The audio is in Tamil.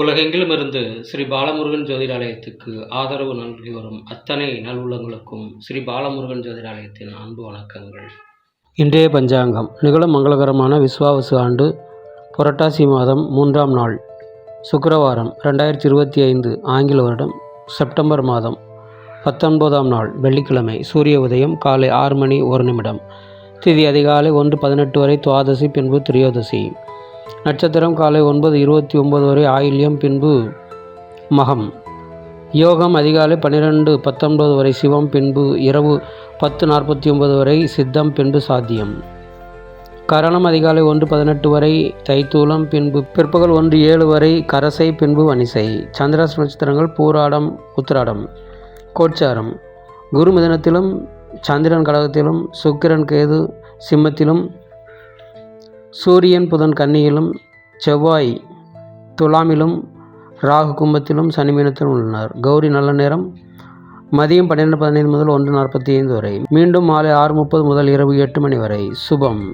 உலகெங்கிலும் இருந்து ஸ்ரீ பாலமுருகன் ஜோதிடாலயத்துக்கு ஆதரவு நல்கி வரும் அத்தனை நல்லுள்ளங்களுக்கும் ஸ்ரீ பாலமுருகன் ஜோதிடாலயத்தின் அன்பு வணக்கங்கள். இன்றைய பஞ்சாங்கம் நிகழும் மங்களகரமான விஸ்வாவசு ஆண்டு புரட்டாசி மாதம் மூன்றாம் நாள் சுக்கரவாரம் ரெண்டாயிரத்தி இருபத்தி ஐந்து ஆங்கில வருடம் செப்டம்பர் மாதம் பத்தொன்பதாம் நாள் வெள்ளிக்கிழமை சூரிய உதயம் காலை ஆறு மணி ஒரு நிமிடம் திதி அதிகாலை ஒன்று பதினெட்டு வரை துவாதசி பின்பு திரியோதசி. நட்சத்திரம் காலை ஒன்பது இருபத்தி ஒன்பது வரை ஆயில்யம் பின்பு மகம். யோகம் அதிகாலை பன்னிரெண்டு பத்தொன்பது வரை சிவம் பின்பு இரவு பத்து நாற்பத்தி ஒன்பது வரை சித்தம் பின்பு சாத்தியம். கரணம் அதிகாலை ஒன்று பதினெட்டு வரை தைத்தூலம் பின்பு பிற்பகல் ஒன்று ஏழு வரை கரசை பின்பு வனிசை சந்திராச நட்சத்திரங்கள் பூராடம் உத்திராடம். கோட்சாரம் குரு மிதனத்திலும் சந்திரன் கடகத்திலும் சுக்கிரன் கேது சிம்மத்திலும் சூரியன் புதன் கன்னியிலும் செவ்வாய் துலாமிலும் ராகு கும்பத்திலும் சனி மீனத்திலும் உள்ளனர். கௌரி நல்ல நேரம். மதியம் பன்னிரெண்டு பதினைந்து முதல் ஒன்று நாற்பத்தி ஐந்து வரை. மீண்டும் மாலை ஆறு முப்பது முதல் இரவு எட்டு மணி வரை. சுபம்.